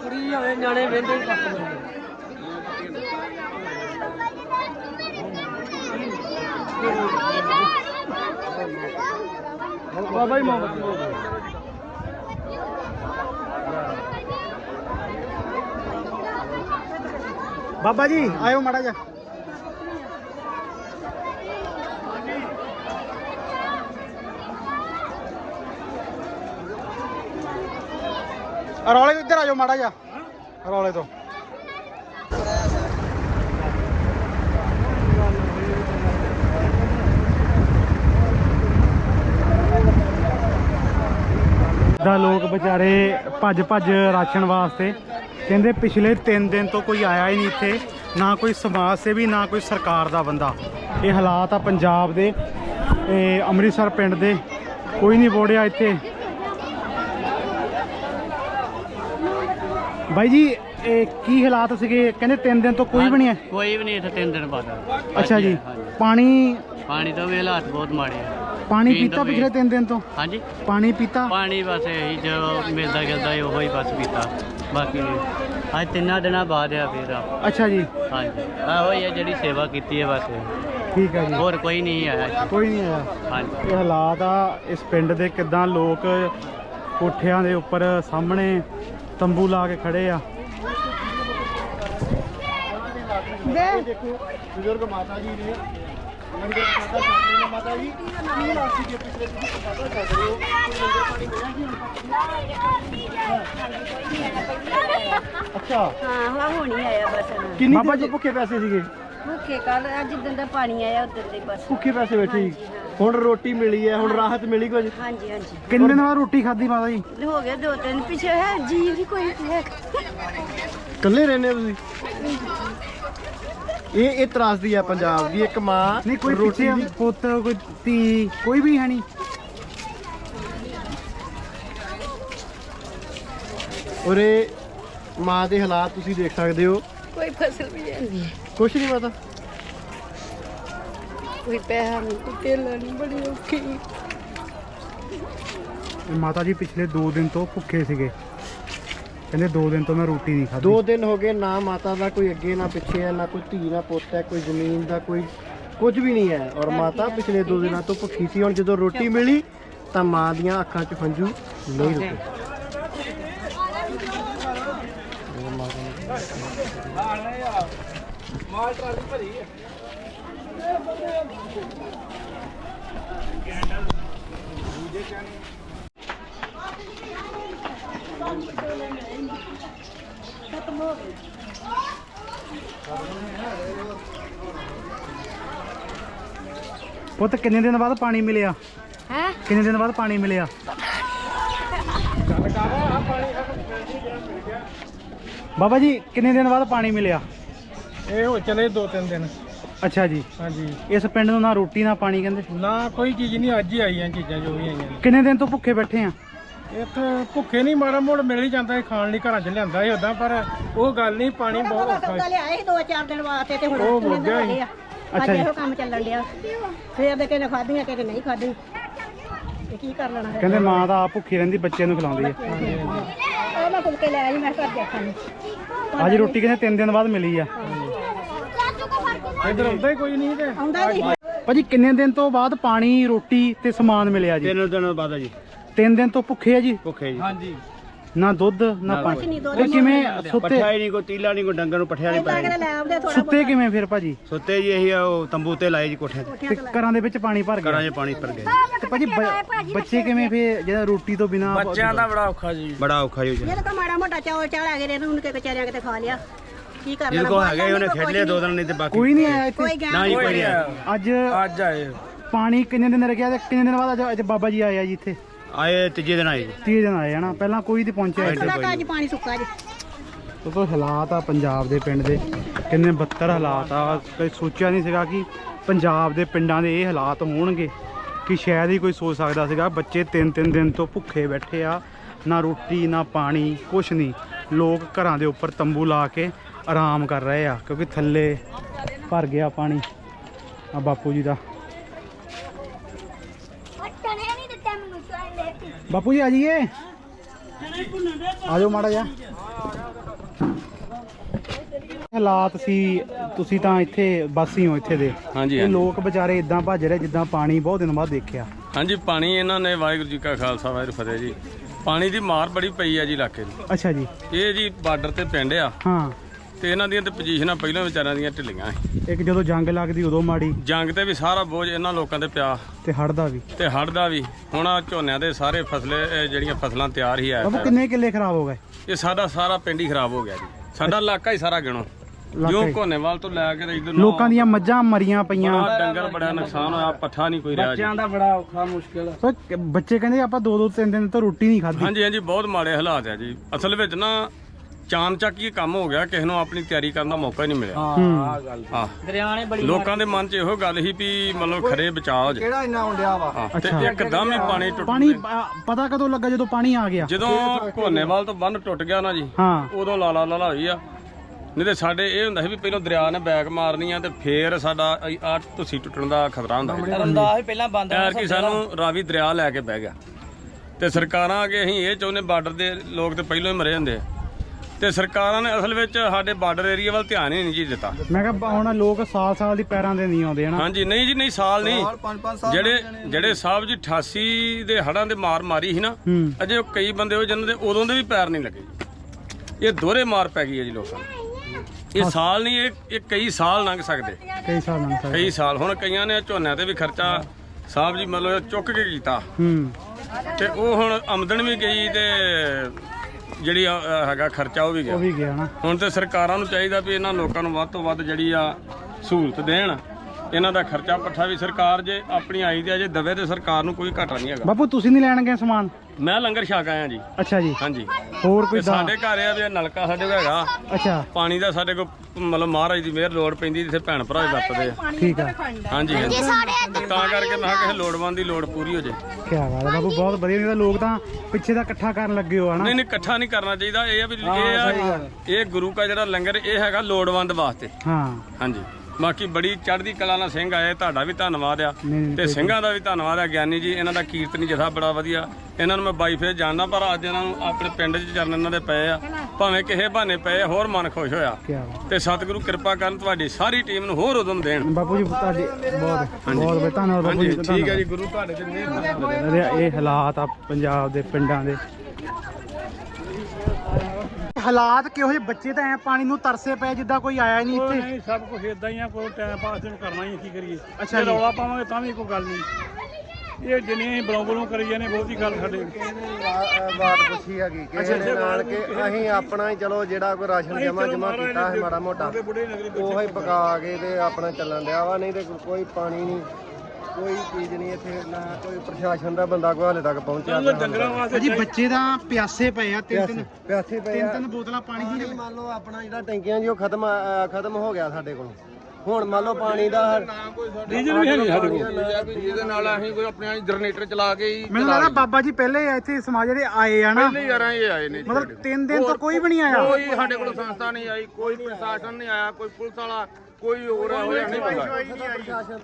ਕੁੜੀ ਹੋਵੇ ਨਿਆਣੇ ਵੇਂਦੇ ਹੀ ਕੱਟ ਲੈਂਦੇ ਬਾਬਾ ਹੀ ਮੋਹਬਤ ਬਾਬਾ ਜੀ, ਆਇਓ ਮਾੜਾ ਜਾ ਰੌਲੇ ਤੋਂ ਇੱਧਰ ਆ ਜਾਓ ਮਾੜਾ ਜਿਹਾ। ਰੌਲੇ ਤੋਂ। ਦਾ ਲੋਕ ਵਿਚਾਰੇ ਭੱਜ ਭੱਜ ਰਾਸ਼ਨ ਵਾਸਤੇ ਕਹਿੰਦੇ ਪਿਛਲੇ 3 ਦਿਨ ਤੋਂ ਕੋਈ ਆਇਆ ਹੀ ਨਹੀਂ ਇੱਥੇ, ਨਾ ਕੋਈ ਸਮਾਜ ਸੇਵੀ, ਨਾ ਕੋਈ ਸਰਕਾਰ ਦਾ ਬੰਦਾ। ਇਹ ਹਾਲਾਤ ਆ ਪੰਜਾਬ ਦੇ, ਇਹ ਅੰਮ੍ਰਿਤਸਰ ਪਿੰਡ ਦੇ। ਕੋਈ ਨਹੀਂ ਵੋੜਿਆ ਇੱਥੇ। ਬਾਈ ਜੀ ਇਹ ਕੀ ਹਾਲਾਤ ਸੀਗੇ? ਕਹਿੰਦੇ 3 ਦਿਨ ਤੋਂ ਕੋਈ ਵੀ ਨਹੀਂ ਹੈ। ਕੋਈ ਵੀ ਨਹੀਂ ਇੱਥੇ ਤਿੰਨ ਦਿਨ ਬਾਅਦ ਅੱਛਾ ਜੀ। ਹਾਂਜੀ। ਪਾਣੀ ਪਾਣੀ ਤੋਂ ਵੀ ਹਾਲਾਤ ਬਹੁਤ ਮਾੜੇ ਆ। ਪਾਣੀ ਪੀਣ ਪੀਤਾ ਤੋਂ ਵੀ- ਪਿਛਲੇ 3 ਦਿਨ ਤੋਂ? ਹਾਂਜੀ। ਪਾਣੀ ਪੀਤਾ? ਪਾਣੀ ਬਸ ਇਹੀ ਜੋ ਮਿਲਦਾ ਗਿਲਦਾ ਸੀ ਉਹੋ ਹੀ ਬਸ ਪੀਤਾ। ਬਾਕੀ ਨਹੀਂ। ਅੱਜ ਤਿੰਨਾਂ ਦਿਨਾਂ ਬਾਅਦ ਆ ਫਿਰ ਆ। ਅੱਛਾ ਜੀ। ਹਾਂਜੀ। ਆਹੋ ਹੀ ਆ ਜਿਹੜੀ ਸੇਵਾ ਕੀਤੀ ਹੈ ਬਸ। ਠੀਕ ਹੈ ਜੀ। ਹੋਰ ਕੋਈ ਨਹੀਂ ਆਇਆ ਇੱਥੇ। ਕੋਈ ਨਹੀਂ ਆਇਆ। ਹਾਂਜੀ। ਇਹ ਹਾਲਾਤ ਆ ਇਸ ਪਿੰਡ ਦੇ ਕਿਦਾਂ ਲੋਕ ਕੋਠਿਆਂ ਦੇ ਉੱਪਰ ਸਾਹਮਣੇ ਤੰਬੂ ਲਾ ਕੇ ਖੜੇ ਆ। ਦੇਖੋ ਬਜ਼ੁਰਗ ਮਾਤਾ ਜੀ ਨੇ ਲੰਗਰ ਪ੍ਰਸ਼ਾਦਾ ਛਕ ਰਹੇ ਨੇ ਮਾਤਾ ਜੀ ਕੀ ਹਾਲਾਤ ਸੀਗੇ ਪਿਛਲੇ ਤੁਸੀਂ ਪ੍ਰਸ਼ਾਦਾ ਛਕ ਰਹੇ ਹੋ ਕੋਈ ਲੰਗਰ ਪਾਣੀ ਮਿਲਿਆ ਜੀ ਅੱਛਾ ਹਾਂ ਹਾਂ ਹੁਣੀ ਆਇਆ ਬਸ ਕਿੰਨੀ ਦੇਰ ਤੋਂ ਭੁੱਖੇ ਪੈਸੇ ਸੀਗੇ? ਭੁੱਖੇ ਕੱਲ ਅੱਜ ਜਿੱਦਣ ਦਾ ਪਾਣੀ ਆਇਆ ਉਦੋਂ ਦੇ ਬਸ। ਭੁੱਖੇ ਪੈਸੇ ਬੈਠੇ ਹੁਣ ਰੋਟੀ ਮਿਲੀ ਹੈ ਹੁਣ ਰਾਹਤ ਮਿਲੀ ਕੁਝ? ਹਾਂਜੀ ਹਾਂਜੀ। ਕਿੰਨੇ ਦਿਨ ਬਾਅਦ ਰੋਟੀ ਖਾਧੀ ਮਾਤਾ ਜੀ? ਹੋ ਗਏ ਦੋ ਤਿੰਨ ਪਿੱਛੇ ਹੈ ਜੀ ਵੀ ਕੋਈ ਹੈ। ਇਕੱਲੇ ਰਹਿੰਦੇ ਹੋ ਤੁਸੀਂ? ਇਹ ਇਹ ਤਰਾਸਦੀ ਹੈ ਪੰਜਾਬ ਦੀ ਇੱਕ ਮਾਂ ਨਹੀਂ ਕੋਈ ਰੋਟੀ ਪਿੱਛੇ ਦੀ- ਪੁੱਤ ਕੋਈ ਧੀ ਕੋਈ ਵੀ ਹੈ ਨਹੀਂ। ਉਰੇ ਮਾਂ ਦੇ ਹਾਲਾਤ ਤੁਸੀਂ ਦੇਖ ਸਕਦੇ ਹੋ। ਕੋਈ ਫਸਲ ਵੀ ਜਾਂਦੀ ਹੈ ਕੁਛ ਨਹੀਂ ਪਤਾ। ਕੋਈ ਪੈਸਾ ਨਹੀਂ ਕੋਈ ਤੇਲਾ ਨਹੀਂ ਬੜੀ ਔਖੀ। ਇਹ ਮਾਤਾ ਜੀ ਪਿਛਲੇ 2 ਦਿਨ ਤੋਂ ਭੁੱਖੇ ਸੀਗੇ। ਕਹਿੰਦੇ 2 ਦਿਨ ਤੋਂ ਮੈਂ ਰੋਟੀ ਨਹੀਂ ਖਾਧੀ। ਦੋ ਦਿਨ ਹੋ ਗਏ ਨਾ ਮਾਤਾ ਦਾ ਕੋਈ ਅੱਗੇ ਨਾ ਪਿੱਛੇ ਹੈ ਨਾ ਕੋਈ ਧੀ ਨਾ ਪੁੱਤ ਹੈ ਕੋਈ ਜ਼ਮੀਨ ਦਾ ਕੋਈ ਕੁਝ ਵੀ ਨਹੀਂ ਹੈ। ਔਰ ਮਾਤਾ ਪਿਛਲੇ ਦੋ ਦਿਨਾਂ ਤੋਂ ਭੁੱਖੀ ਸੀ ਹੁਣ ਜਦੋਂ ਰੋਟੀ ਮਿਲੀ ਤਾਂ ਮਾਂ ਦੀਆਂ ਅੱਖਾਂ 'ਚ ਹੰਝੂ ਨਹੀਂ ਰੁਕੇ। ਪੁੱਤ ਕਿੰਨੇ ਦਿਨ ਬਾਅਦ ਪਾਣੀ ਮਿਲਿਆ? ਹੈ? ਕਿੰਨੇ ਦਿਨ ਬਾਅਦ ਪਾਣੀ ਮਿਲਿਆ? ਬਾਬਾ ਜੀ ਕਿੰਨੇ ਦਿਨ ਬਾਅਦ ਪਾਣੀ ਮਿਲਿਆ? ਇਹ ਹੋ ਚਲੇ ਦੋ ਤਿੰਨ ਦਿਨ। ਅੱਛਾ ਜੀ। ਹਾਂਜੀ। ਇਸ ਪਿੰਡ ਨੂੰ ਨਾ ਰੋਟੀ ਨਾ ਪਾਣੀ ਕਹਿੰਦੇ? ਨਾ ਕੋਈ ਚੀਜ਼ ਨਹੀਂ ਅੱਜ ਹੀ ਆਈਆਂ ਚੀਜ਼ਾਂ ਜੋ ਵੀ ਆਈਆਂ। ਨੇ। ਕਿੰਨੇ ਦਿਨ ਤੋਂ ਭੁੱਖੇ ਬੈਠੇ ਆ? ਇੱਥੇ ਭੁੱਖੇ ਨਹੀਂ ਮਾੜਾ ਮੋੜ ਮਿਲ ਹੀ ਜਾਂਦਾ ਹੈ ਖਾਣ ਲਈ ਘਰਾਂ 'ਚ ਲਿਆਂਦਾ ਹੈ ਉਦਾਂ ਪਰ ਉਹ ਗੱਲ ਨਹੀਂ ਪਾਣੀ ਬਹੁਤ ਔਖਾ ਹੈ। ਲਿਆਏ ਦੋ ਚਾਰ ਦਿਨ ਵਾਸਤੇ ਤੇ ਹੁਣ ਉਹ ਮੁੱਕ ਗਿਆ ਹੀ। ਅੱਛਾ ਜੀ। ਇਹੋ ਕੰਮ ਚੱਲਣ ਡਿਆ। ਫੇਰ ਦੇ ਕਿਨੇ ਖਾਧੀਆਂ ਕਿਤੇ ਨਹੀਂ ਖਾਧੀ ਤੇ ਕੀ ਕਰ ਲੈਣਾ ਫਿਰ? ਕਹਿੰਦੇ ਮਾਂ ਤਾਂ ਆਪ ਭੁੱਖੀ ਰਹਿੰਦੀ ਬੱਚੇ ਨੂੰ ਖਿਲਾਉਂਦੀ ਹੈ ਉਹ ਮੈਂ ਫੁਲਕੇ ਲੈ ਆਈ ਮੈਂ ਘਰ ਦੇਖਾਂ ਅੱਜ ਰੋਟੀ ਕਹਿੰਦੇ 3 ਦਿਨ ਬਾਅਦ ਮਿਲੀ ਆ। ਇੱਧਰ ਆਉਂਦਾ ਹੀ ਕੋਈ ਨਹੀਂ ਤੇ ਆਉਂਦਾ ਨਹੀਂ। ਭਾਜੀ ਕਿੰਨੇ ਦਿਨ ਤੋਂ ਬਾਅਦ ਪਾਣੀ ਰੋਟੀ ਤੇ ਸਮਾਨ ਮਿਲਿਆ ਜੀ? ਤਿੰਨ ਦਿਨ ਬਾਅਦ ਜੀ। 3 ਦਿਨ ਤੋਂ ਭੁੱਖੇ ਆ ਜੀ? ਭੁੱਖੇ ਜੀ। ਹਾਂਜੀ। ਨਾ ਦੁੱਧ ਨਾ ਪਾਣੀ। ਤੇ ਕਿਵੇਂ ਸੁੱਤੇ? ਪਠਿਆ ਹੀ ਨਹੀਂ ਕੋਈ ਤੀਲਾ ਨਹੀਂ ਕੋਈ ਡੰਗਰ ਨੂੰ ਪਠਿਆ ਨਹੀਂ ਇਦਾਂ ਕਿਤੇ ਲੈ ਆਉਂਦੇ ਥੋੜਾ ਸੁੱਤੇ ਕਿਵੇਂ ਫਿਰ ਭਾਜੀ? ਸੁੱਤੇ ਜੀ ਇਹੀ ਉਹ ਤੰਬੂ ਤੇ ਲਾਏ ਜੀ ਕੋਠਿਆਂ ਤੇ। ਘਰਾਂ ਦੇ ਵਿੱਚ ਪਾਣੀ ਭਰ ਘਰਾਂ ਗਿਆ 'ਚ ਪਾਣੀ ਭਰ ਗਿਆ ਤੇ ਭਾਜੀ ਬੱਚੇ ਕਿਵੇਂ ਫਿਰ ਜਿਹੜਾ ਰੋਟੀ ਤੋਂ ਬਿਨਾ ਬੱਚਿਆਂ ਦਾ ਬੜਾ ਔਖਾ ਜੀ। ਬੜਾ ਔਖਾ ਜੀ ਇਹ ਤਾਂ ਮਾੜਾ ਮੋਟਾ ਚੌਲ ਚਾਲ ਆ ਗਏ ਨੇ ਉਹਨੂੰ ਕਿ ਵਿਚਾਰਿਆਂ ਕਿਤੇ ਖਾ ਲਿਆ। ਕੀ ਕਰ ਜਿਹਦੇ ਲੈਣਾ ਕੋਲ ਹੈਗਾ ਉਹਨੇ ਖੇਡ ਲਿਆ ਦੋ ਦਿਨ ਨਹੀਂ ਤੇ ਬਾਕੀ ਕੋਈ ਨਹੀਂ ਆਇਆ ਇੱਥੇ। ਕੋਈ ਨਾ ਜੀ ਕੋਈ ਨਹੀਂ ਆਇਆ। ਅੱਜ ਅੱਜ ਆਏ ਪਾਣੀ ਕਿੰਨੇ ਦਿਨ ਰਹਿ ਗਿਆ ਤੇ ਕਿੰਨੇ ਦਿਨ ਬਾਅਦ ਅੱਜ ਅੱਜ ਬਾਬਾ ਜੀ ਆਏ ਆ ਜੀ ਇੱਥੇ? ਆਏ ਤੀਜੇ ਦਿਨ ਆਏ ਜੀ। 30 ਦਿਨ ਆਏ ਹਨਾ ਪਹਿਲਾਂ ਕੋਈ ਨਹੀਂ ਪਹੁੰਚਿਆ ਇੱਥੇ। ਥੋੜਾ ਅੱਜ ਪਾਣੀ ਸੁੱਕਾ ਜੀ। ਕਿਉਂਕਿ ਹਾਲਾਤ ਆ ਪੰਜਾਬ ਦੇ ਪਿੰਡ ਦੇ ਕਿੰਨੇ ਬੱਤਰ ਹਾਲਾਤ ਆ। ਕੋਈ ਸੋਚਿਆ ਨਹੀਂ ਸੀਗਾ ਕਿ ਪੰਜਾਬ ਦੇ ਪਿੰਡਾਂ ਦੇ ਇਹ ਹਾਲਾਤ ਹੋਣਗੇ ਕਿ ਸ਼ਾਇਦ ਹੀ ਕੋਈ ਸੋਚ ਸਕਦਾ ਸੀਗਾ ਬੱਚੇ ਤਿੰਨ ਤਿੰਨ ਦਿਨ ਤੋਂ ਭੁੱਖੇ ਬੈਠੇ ਆ ਨਾ ਰੋਟੀ ਨਾ ਪਾਣੀ ਕੁਛ ਨਹੀਂ। ਲੋਕ ਘਰਾਂ ਦੇ ਉੱਪਰ ਤੰਬੂ ਲਾ ਕੇ ਆਰਾਮ ਕਰ ਰਹੇ ਆ ਕਿਉਂਕਿ ਥੱਲੇ ਭਰ ਗਿਆ ਪਾਣੀ। ਆ ਬਾਪੂ ਜੀ ਦਾ। ਬਾਪੂ ਜੀ ਆ ਜਾਈਏ? ਆ ਜਾਓ ਮਾੜਾ ਜਿਹਾ। ਹਾਲਾਤ ਸੀ ਤੁਸੀਂ ਤਾਂ ਇੱਥੇ ਬਾਸੀ ਹੋ ਇੱਥੇ ਦੇ। ਹਾਂਜੀ ਇਹ ਲੋਕ ਵਿਚਾਰੇ ਇਦਾਂ ਭੱਜ ਰਹੇ ਜਿੱਦਾਂ ਪਾਣੀ ਬਹੁਤ ਦਿਨ ਬਾਅਦ ਦੇਖਿਆ। ਹਾਂਜੀ ਪਾਣੀ ਇਹਨਾਂ ਨੇ ਵਾਹਿਗੁਰੂ ਜੀ ਕਾ ਖਾਲਸਾ ਵਾਹਿਗੁਰੂ ਫਤਿਹ ਜੀ। ਪਾਣੀ ਦੀ ਮਾਰ ਬੜੀ ਪਈ ਆ ਜੀ ਇਲਾਕੇ ਨੂੰ ਅੱਛਾ ਜੀ। ਇਹ ਜੀ ਬਾਰਡਰ ਤੇ ਪਿੰਡ ਆ। ਹਾਂ। ਤੇ ਇਹਨਾਂ ਦੀਆਂ ਤੇ ਪੋਜੀਸ਼ਨਾਂ ਪਹਿਲਾਂ ਵਿਚਾਰਿਆਂ ਦੀਆਂ ਢਿੱਲੀਆਂ ਸੀ। ਇੱਕ ਜਦੋਂ ਜੰਗ ਲੱਗਦੀ ਉਦੋਂ ਮਾੜੀ। ਜੰਗ ਤੇ ਵੀ ਸਾਰਾ ਬੋਝ ਇਹਨਾਂ ਲੋਕਾਂ ਤੇ ਪਿਆ। ਤੇ ਹੜਦਾ ਵੀ। ਤੇ ਹੜ੍ਹ ਦਾ ਵੀ। ਹੁਣ ਆਹ ਝੋਨਿਆਂ ਦੇ ਸਾਰੇ ਫਸਲੇ ਇਹ ਜਿਹੜੀਆਂ ਫਸਲਾਂ ਤਿਆਰ ਹੀ ਆ ਬਾਪੂ ਕਿੰਨੇ ਕਿੱਲੇ ਖਰਾਬ ਹੋ ਗਏ? ਇਹ ਸਾਡਾ ਸਾਰਾ ਪਿੰਡ ਹੀ ਖਰਾਬ ਹੋ ਗਿਆ ਜੀ। ਸਾਡਾ ਇਲਾਕਾ ਹੀ ਸਾਰਾ ਗਿਣੋ। ਜੋ। ਕੋਨੇਵਾਲ ਤੋਂ ਲੈ ਕੇ ਤੇ ਇਧਰ ਲੋਕਾਂ ਦੀਆਂ ਮੱਝਾਂ ਮਰੀਆਂ ਪਈਆਂ। ਡੰਗਰ ਬੜਾ ਨੁਕਸਾਨ ਹੋਇਆ ਪੱਠਾ ਨਹੀਂ ਕੋਈ ਰਿਹਾ ਜੀ। ਦਾ ਬੜਾ ਔਖਾ ਮੁਸ਼ਕਿਲ। ਸੋ ਕ- ਬੱਚੇ ਕਹਿੰਦੇ ਆਪਾਂ ਦੋ ਦੋ ਤਿੰਨ ਦਿਨ ਤੋਂ ਰੋਟੀ ਨਹੀਂ ਖਾਧੀ। ਹਾਂਜੀ ਹਾਂਜੀ ਬਹੁਤ ਮਾੜੇ ਹਾਲਾਤ ਆ ਜੀ। ਅਸਲ ਵਿੱਚ ਨਾ ਚਾਨ ਚੱਕ ਹੀ ਕੰਮ ਹੋ ਗਿਆ ਕਿਸੇ ਨੂੰ ਆਪਣੀ ਤਿਆਰੀ ਕਰਨ ਦਾ ਮੌਕਾ ਹੀ ਨਹੀਂ ਮਿਲਿਆ। ਆ ਗੱਲ ਹਾਂ। ਦਰਿਆ ਨੇ ਬੜੀ ਲੋਕਾਂ ਦੇ ਮਨ 'ਚ ਇਹੋ ਗੱਲ ਸੀ ਵੀ ਮਤਲਬ ਖਰੇ ਬਚਾਅ ਹੋ ਜੇ। ਕਿਹੜਾ ਇੰਨਾ ਹੁੰਦਿਆ ਵਾ? ਹਾਂ, ਤੇ ਇੱਕਦਮ ਹੀ ਪਾਣੀ ਟੁੱਟ ਪਾਣੀ ਅ, ਪਤਾ ਕਦੋਂ ਲੱਗਾ ਜਦੋਂ ਪਾਣੀ ਆ ਗਿਆ? ਜਦੋਂ ਕੋਨੇਵਾਲ ਤੋਂ ਬੰਨ ਟੁੱਟ ਗਿਆ ਨਾ ਜੀ ਹਾਂ। ਉਦੋਂ ਲਾਲਾ ਲਾਲਾ ਹੋਈ ਆ। ਨਹੀਂ ਤੇ ਸਾਡੇ ਇਹ ਹੁੰਦਾ ਸੀ ਵੀ ਪਹਿਲਾਂ ਦਰਿਆ ਨੇ ਬੈਕ ਮਾਰਨੀ ਆ ਤੇ ਫੇਰ ਸਾਡਾ ਆ ਤੁਸੀਂ ਟੁੱਟਣ ਦਾ ਖਤਰਾ ਹੁੰਦਾ ਸੀ। ਰੰਦਾ ਪਹਿਲਾਂ ਬੰਦ ਐਰ ਕਿ ਸਾਨੂੰ ਰਾਵੀ ਦਰਿਆ ਲੈ ਕੇ ਬਹਿ ਗਿਆ। ਤੇ ਸਰਕਾਰਾਂ ਅੱਗੇ ਅਸੀਂ ਇਹ ਚਾਹੁੰਦੇ ਬਾਰਡਰ ਦੇ ਲੋਕ ਤੇ ਪਹਿਲਾਂ ਹੀ ਮਰੇ ਹੁੰਦੇ ਆ। ਤੇ ਸਰਕਾਰਾਂ ਨੇ ਅਸਲ ਵਿੱਚ ਸਾਡੇ ਬਾਰਡਰ ਏਰੀਆ ਵੱਲ ਧਿਆਨ ਹੀ ਨਹੀਂ ਜੀ ਦਿੱਤਾ। ਮੈਂ ਕਿਹਾ ਬ- ਹੁਣ ਲੋਕ ਸਾਲ ਸਾਲ ਦੀ ਪੈਰਾਂ ਦੇ ਨਹੀਂ ਆਉਂਦੇ ਹਨਾ? ਹਾਂਜੀ ਨਹੀਂ ਜੀ ਨਹੀਂ ਸਾਲ ਨਹੀਂ। ਜਿਹੜੇ ਜਿਹੜੇ ਸਾਹਿਬ ਜੀ 88 ਦੇ ਹੜਾਂ ਦੇ ਮਾਰ ਮਾਰੀ ਸੀ ਨਾ ਹੂੰ। ਅਜੇ ਉਹ ਕਈ ਬੰਦੇ ਉਹ ਜਿਨ੍ਹਾਂ ਦੇ ਉਦੋਂ ਦੇ ਵੀ ਪੈਰ ਨਹੀਂ ਲੱਗੇ ਇਹ ਦੋਹਰੇ ਮਾਰ ਪੈ ਗਈ ਹੈ ਜੀ ਲੋਕਾਂ ਨੂੰ। ਇਹ ਸਾਲ ਨਹੀਂ ਇਹ ਇਹ ਕਈ ਸਾਲ ਲੰਘ ਸਕਦੇ। ਕਈ ਸਾਲ ਲੰਘ ਸਕਦੇ। ਕਈ ਸਾਲ। ਹੁਣ ਕਈਆਂ ਨੇ ਝੋਨਿਆਂ ਤੇ ਵੀ ਖਰਚਾ ਸਾਹਿਬ ਜੀ ਮਤਲਬ ਚੁੱਕ ਕੇ ਕੀਤਾ। ਹੂੰ। ਤੇ ਉਹ ਹੁਣ ਆਮਦਨ ਵੀ ਗਈ ਤੇ ਜਿਹੜੀ ਆ, ਅ, ਹੈਗਾ ਖਰਚਾ ਉਹ ਵੀ ਉਹ ਗਿਆ ਵੀ ਗਿਆ ਨਾ। ਹੁਣ ਤੇ ਸਰਕਾਰਾਂ ਨੂੰ ਚਾਹੀਦਾ ਵੀ ਇਹਨਾਂ ਲੋਕਾਂ ਨੂੰ ਵੱਧ ਤੋਂ ਵੱਧ ਜਿਹੜੀ ਆ ਸਹੂਲਤ ਦੇਣ। ਇਹਨਾਂ ਦਾ ਖਰਚਾ ਪੱਠਾ ਵੀ ਸਰਕਾਰ ਜੇ ਆਪਣੀ ਆਈ ਤੇ ਅਜੇ ਦਵੇ ਤੇ ਸਰਕਾਰ ਨੂੰ ਕੋਈ ਘਾਟਾ ਨਹੀਂ ਹੈਗਾ। ਬਾਪੂ ਤੁਸੀਂ ਨਹੀਂ ਲੈਣ ਗਏ ਸਮਾਨ? ਮੈਂ ਲੰਗਰ ਛਕ ਆਇਆ ਜੀ। ਅੱਛਾ ਜੀ। ਹਾਂਜੀ। ਹੋਰ ਕੋਈ ਦਾ ਸਾਡੇ ਘਰ ਆ ਵੀ ਇਹ ਨਲਕਾ ਸਾਡੇ ਕੋਲ ਹੈਗਾ। ਅੱਛਾ। ਪਾਣੀ ਦਾ ਸਾਡੇ ਕੋਲ ਮਤਲਬ ਮਹਾਰਾਜ ਦੀ ਮਿਹਰ ਲੋੜ ਪੈਂਦੀ ਜਿੱਥੇ ਭੈਣ ਭਰਾ ਵਰਤਦੇ ਆ। ਠੀਕ ਆ। ਹਾਂਜੀ ਹਾਂਜੀ। ਤੇ ਤਾਂ ਕਰਕੇ ਮੈਂ ਕਿਹਾ ਕਿਸੇ ਲੋੜਵੰਦ ਦੀ ਲੋੜ ਪੂਰੀ ਹੋ ਜੇ। ਕੀ ਹੈ ਬਾਪੂ ਬਹੁਤ ਵਧੀਆ। ਨਹੀਂ ਤਾਂ ਲੋਕ ਤਾਂ ਪਿੱਛੇ ਦਾ ਇਕੱਠਾ ਕਰਨ ਲੱਗੇ ਹੋ ਹਨਾ? ਨਹੀਂ ਨਹੀਂ ਇਕੱਠਾ ਨਹੀਂ ਕਰਨਾ ਚਾਹੀਦਾ। ਇਹ ਆ ਵੀ ਇਹ ਆ ਇਹ ਗੁਰੂ ਕਾ ਜਿਹੜਾ ਲੰਗਰ ਇਹ ਹੈਗਾ ਲੋੜਵੰਦ ਵਾਸਤੇ। ਹਾਂ। ਹਾਂਜੀ। ਬਾਕੀ ਬੜੀ ਚੜ੍ਹਦੀ ਕਲਾ ਨਾਲ ਸਿੰਘ ਆਏ ਤੁਹਾਡਾ ਵੀ ਧੰਨਵਾਦ ਆ। ਤੇ ਸਿੰਘਾਂ ਦਾ ਵੀ ਧੰਨਵਾਦ ਆ ਗਿਆਨੀ ਜੀ ਇਹਨਾਂ ਦਾ ਕੀਰਤਨੀ ਜਥਾ ਬੜਾ ਵਧੀਆ। ਇਹਨਾਂ ਨੂੰ ਮੈਂ ਬਾਈ ਫੇਰ ਜਾਣਦਾ ਪਰ ਅੱਜ ਇਹਨਾਂ ਨੂੰ ਆਪਣੇ ਪਿੰਡ 'ਚ ਚਰਨ ਇਹਨਾਂ ਦੇ ਪਏ ਆ। ਭਾਵੇਂ ਕਿਸੇ ਬਹਾਨੇ ਪਏ ਹੋਰ ਮਨ ਖੁਸ਼ ਹੋਇਆ। ਤੇ ਸਤਿਗੁਰੂ ਕਿਰਪਾ ਕਰਨ ਤੁਹਾਡੀ ਸਾਰੀ ਟੀਮ ਨੂੰ ਹੋਰ ਉਦਮ ਦੇਣ। ਬਾਪੂ ਜੀ ਤੁਹਾਡੇ ਬਹੁਤ ਬਹੁਤ ਬਹੁਤ ਧੰਨਵਾਦ ਬਾਪੂ ਜੀ ਠੀਕ ਹੈ ਜੀ ਗੁਰੂ ਤੁਹਾਡੇ ਤੇ ਮਿਹਰ ਇਹ ਹਾਲਾਤ ਆ ਪੰਜਾਬ ਦੇ ਪਿੰਡਾਂ ਦੇ। ਹਾਲਾਤ ਕਿਹੋ ਜਿਹੇ? ਬੱਚੇ ਤਾਂ ਐ ਪਾਣੀ ਨੂੰ ਤਰਸੇ ਪਏ ਜਿੱਦਾਂ ਕੋਈ ਆਇਆ ਹੀ ਨਹੀਂ ਇੱਥੇ। ਨਹੀਂ ਸਭ ਕੁਝ ਇਦਾਂ ਹੀ ਆ ਕੋਈ ਟਾਈਮ ਪਾਸ ਤੇ ਕਰਨਾ ਹੀ ਕੀ ਕਰੀਏ? ਅੱਛਾ ਜੇ ਜੀ। ਰੌਲਾ ਪਾਵਾਂਗੇ ਤਾਂ ਵੀ ਕੋਈ ਗੱਲ ਨਹੀਂ। ਇਹ ਜਿੰਨੀ ਬਲੋਂ ਬਲੋਂ ਕਰੀ ਜਾਂਦੇ ਬਹੁਤੀ ਗੱਲ ਸਾਡੇ। ਬਾਤ ਪੁੱਛੀ ਹੈਗੀ ਕਿਸੇ ਨੇ ਨਾਲ ਕਿ ਅਸੀਂ ਆਪਣਾ ਹੀ ਚਲੋ ਜਿਹੜਾ ਕੋਈ ਰਾਸ਼ਨ ਜਮਾ ਜਮਾ ਕੀਤਾ ਹੈ ਮਾੜਾ ਮੋਟਾ ਉਹ ਹੀ ਪਕਾ ਕੇ ਤੇ ਆਪਣਾ ਚੱਲਣ ਡਿਆ ਵਾ ਨਹੀਂ ਤੇ ਕੋਈ ਪਾਣੀ ਨਹੀਂ। ਕੋਈ ਚੀਜ਼ ਨਹੀਂ ਇੱਥੇ ਨਾ ਕੋਈ ਪ੍ਰਸ਼ਾਸਨ ਦਾ ਬੰਦਾ ਕੋਈ ਹਾਲੇ ਤੱਕ ਪਹੁੰਚਿਆ ਡੰਗਰਾਂ ਵਾਸਤੇ ਜੀ ਬੱਚੇ ਤਾਂ ਪਿਆਸੇ ਪਏ ਆ ਤਿੰਨ ਤਿੰਨ ਪਿਆਸੇ ਪਏ ਤਿੰਨ ਆ। ਤਿੰਨ ਬੋਤਲਾਂ ਪਾਣੀ ਦੀਆਂ। ਮੰਨ ਲਓ ਆਪਣਾ ਜਿਹੜਾ ਟੈਂਕੀਆਂ ਜੀ ਉਹ ਖਤਮ ਖਤਮ ਹੋ ਗਿਆ ਸਾਡੇ ਕੋਲ। ਹੁਣ ਮੰਨ ਲਓ ਪਾਣੀ ਦਾ ਡੀਜ਼ਲ ਵੀ ਹੈ ਨਹੀਂ ਸਾਡੇ ਕੋਲ। ਜਿਹਦੇ ਨਾਲ ਅਸੀਂ ਕੋਈ ਆਪਣੇ ਜਨਰੇਟਰ ਚਲਾ ਕੇ ਹੀ ਮੈਨੂੰ ਲੱਗਦਾ ਬਾਬਾ ਜੀ ਪਹਿਲੇ ਇੱਥੇ ਸਮਾਜ ਜਿਹੜੇ ਆਏ ਆ ਨਾ। ਪਹਿਲੇ ਯਾਰਾਂ ਇਹ ਆਏ ਨੇ ਮਤਲਬ ਤਿੰਨ ਦਿਨ ਤੋਂ ਕੋਈ ਵੀ ਨਹੀਂ ਆਇਆ। ਕੋਈ ਸਾਡੇ ਕੋਲ ਸੰਸਥਾ ਨਹੀਂ ਆਈ ਕੋਈ ਪ੍ਰਸ਼ਾਸਨ ਨਹੀਂ ਆਇਆ ਕੋਈ ਪੁਲਿਸ ਵਾਲਾ ਕੋਈ ਹੋਰ ਹੋਇਆ ਨਹੀਂ ਬੰਦਾ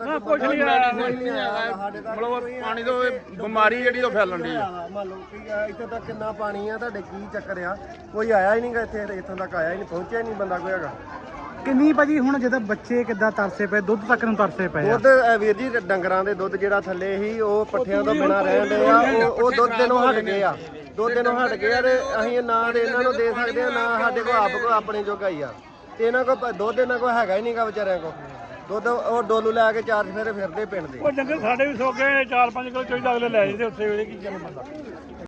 ਨਾ ਕੁਝ ਨਹੀਂ ਆਇਆ। ਕੋਈ ਨਹੀਂ ਆਇਆ। ਮਤਲਬ ਪਾਣੀ ਤੋਂ ਇਹ ਬਿਮਾਰੀ ਜਿਹੜੀ ਉਹ ਫੈਲਣ ਦੀ ਆ। ਮੰਨ ਲਓ ਕਿ ਇੱਥੇ ਤੱਕ ਕਿੰਨਾ ਪਾਣੀ ਆ ਤੁਹਾਡੇ ਕੀ ਚੱਕਰ ਆ? ਕੋਈ ਆਇਆ ਹੀ ਨਹੀਂਗਾ ਇੱਥੇ ਇੱਥੋਂ ਤੱਕ ਆਇਆ ਹੀ ਨਹੀਂ ਪਹੁੰਚਿਆ ਹੀ ਨਹੀਂ ਬੰਦਾ ਕੋਈ ਹੈਗਾ। ਕਿੰਨੀ ਭਾਜੀ ਹੁਣ ਜਦੋਂ ਬੱਚੇ ਕਿੱਦਾਂ ਤਰਸੇ ਪਏ ਦੁੱਧ ਤੱਕ ਨੂੰ ਤਰਸੇ ਪਏ ਆ? ਦੁੱਧ ਅ, ਵੀਰ ਜੀ ਡੰਗਰਾਂ ਦੇ ਦੁੱਧ ਜਿਹੜਾ ਥੱਲੇ ਸੀ ਉਹ ਪੱਠਿਆਂ ਤੋਂ ਬਿਨਾ ਰਹਿੰਦੇ ਆ। ਉਹ ਉਹ ਦੁੱਧ ਦਿਨੋਂ ਹਟ ਗਏ ਆ। ਦੁੱਧ ਦਿਨੋਂ ਹਟ ਗਏ ਆ ਤੇ ਅਸੀਂ ਨਾ ਤੇ ਇਹਨਾਂ ਨੂੰ ਦੇ ਸਕਦੇ ਆ ਨਾ ਸਾਡੇ ਕੋਲ ਆਪ ਕੋ ਆਪਣੇ ਜੋਗਾ ਹੀ ਆ। ਤੇ ਇਹਨਾਂ ਕੋਲ ਦੁੱਧ ਇਹਨਾਂ ਕੋਲ ਹੈਗਾ ਹੀ ਨਹੀਂਗਾ ਵਿਚਾਰਿਆਂ ਕੋਲ। ਦੁੱਧ ਉਹ ਡੋਲੂ ਲੈ ਕੇ ਚਾਰ ਫੇਰੇ ਫਿਰਦੇ ਪਿੰਡ ਦੇ। ਉਹ ਡੰਗਰ ਸਾਡੇ ਵੀ ਸੋਗੇ, ਚਾਰ ਪੰਜ ਕਿਲੋ ਚਾਹੀਦਾ ਅਗਲੇ ਲੈ ਜਾਂਦੇ, ਉੱਥੇ ਉਹਦੇ ਕੀ ਕਰਨ। ਬੰਦਾ